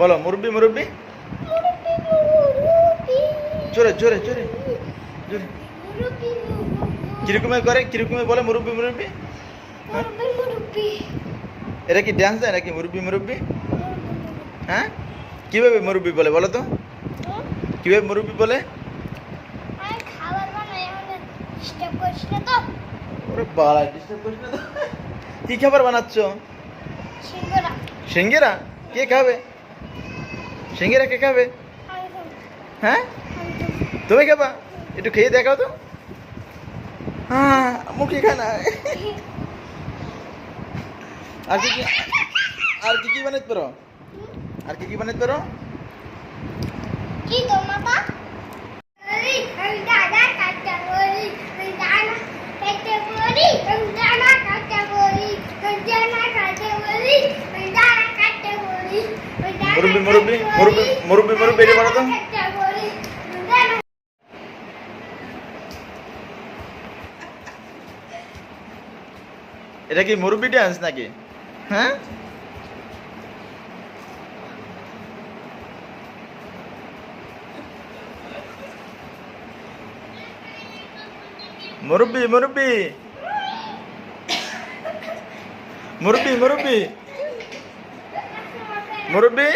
বলো মুরব্বি মুরব্বি। জোরে জোরে জোরে জোরে। কিরকমে করে কিরকমে বলে মুরব্বি মুরব্বি? মুরব্বি এটা কি ড্যান্স দেয় নাকি মুরব্বি মুরব্বি? হ্যাঁ? কীভাবে মুরব্বি বলে বলো তো? কীভাবে মুরব্বি বলে। কি খাবার বানাচ্ছ? সিঙ্গেরা? কে খাবে? সিঙ্গেরা কে খাবে আমি খাব, হ্যাঁ আমি খাব। তুমি খাবা একটু খেয়ে দেখাও তো হ্যাঁ মুখে খানা আর কি কি আর কি কি বানাইতে পারো আর কি কি বানাইতে পারো মুরব্বি মুরব্বি মুরব্বি মুরব্বি মুরব্বি এটা বলো তো? এটা কি মুরব্বি ডান্স নাকি? হ্যাঁ? মুরব্বি মুরব্বি। মুরব্বি মুরব্বি। মুরব্বি।